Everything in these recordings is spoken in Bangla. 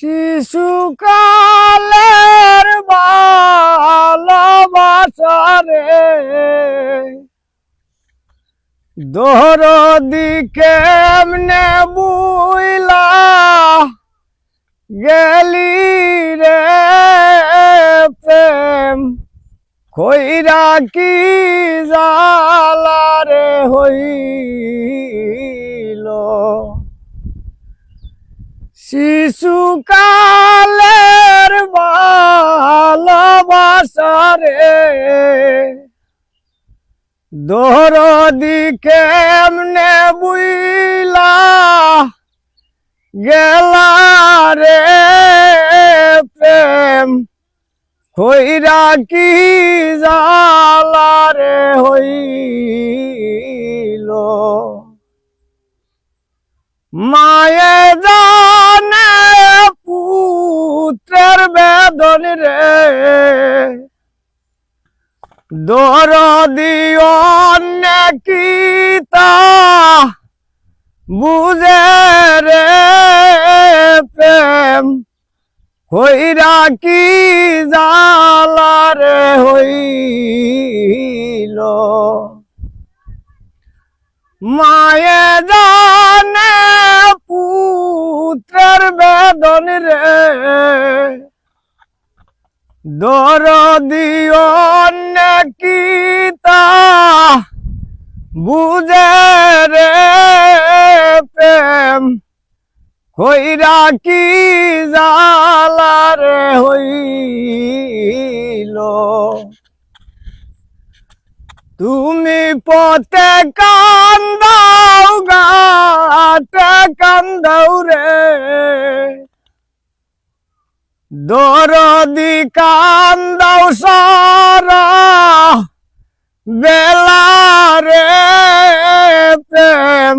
শিশুকালের ভালোবাসা রে দোহরদি কেমনে বুইলা গেলি রে প্রেম কইরা কি জালা শিশুকালের ভালোবাসা রে। দোহরদি কেমনে বুইলা গেলা রে প্রেম। হইরা কি জালা রে হইল। মায়ে বেদন রে। দর দিও কিতা বুঝে রে। প্রেম হইরা কি জালা রে হইল। মায়ে জানে পুত্রের বেদন রে। দর দিও কিতা বুঝে রে প্রেম। হইরা কি জালা রে হইল? তুমি পথে কান্দাও গাতে দরদি কান্দাও সারা বেলা রে প্রেম।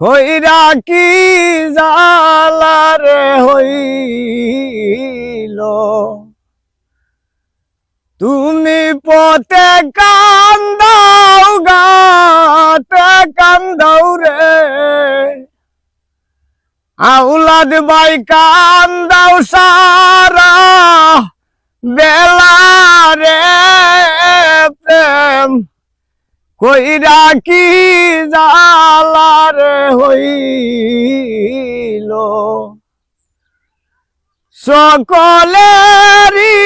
হইরা কি জালা রে হইল? তুমি পথে কান্দাও গাতে কান্দাও রে। আউলাদ বাই কান্দাও সারা বেলা রে প্রেম। কইরা কি জালা রে হইল? সকলেরই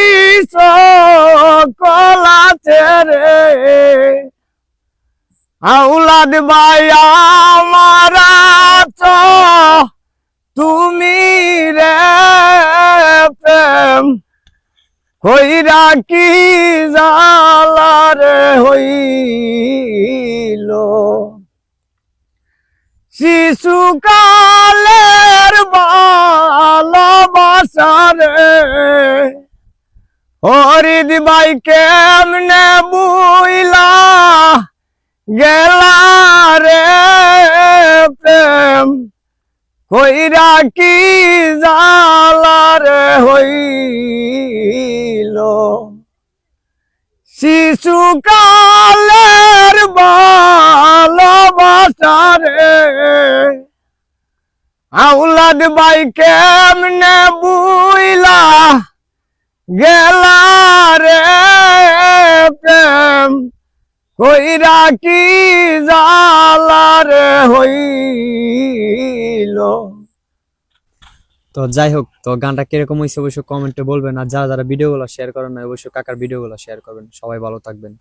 সকল আছে রে। আউলাদ ভাই আমার কইরা কি জালা রে হইল? শিশুকালের ভালোবাসা রে। হরিদ ভাই কেমনে বুইলা গেলা রে প্রেম? কইরা কি জালা রে হইল? শিশুকালের ভালোবাসা রে। আউলাদ ভাই কেমনে বুইলা গেলা রে কইরা কি জালার হইল? তো যাই হোক, তো গানটা কীরকম হয়েছে অবশ্যই কমেন্টে বলবেন, আর যারা যারা ভিডিওগুলো শেয়ার করেন না অবশ্যই কাকার ভিডিওগুলো শেয়ার করবেন। সবাই ভালো থাকবেন।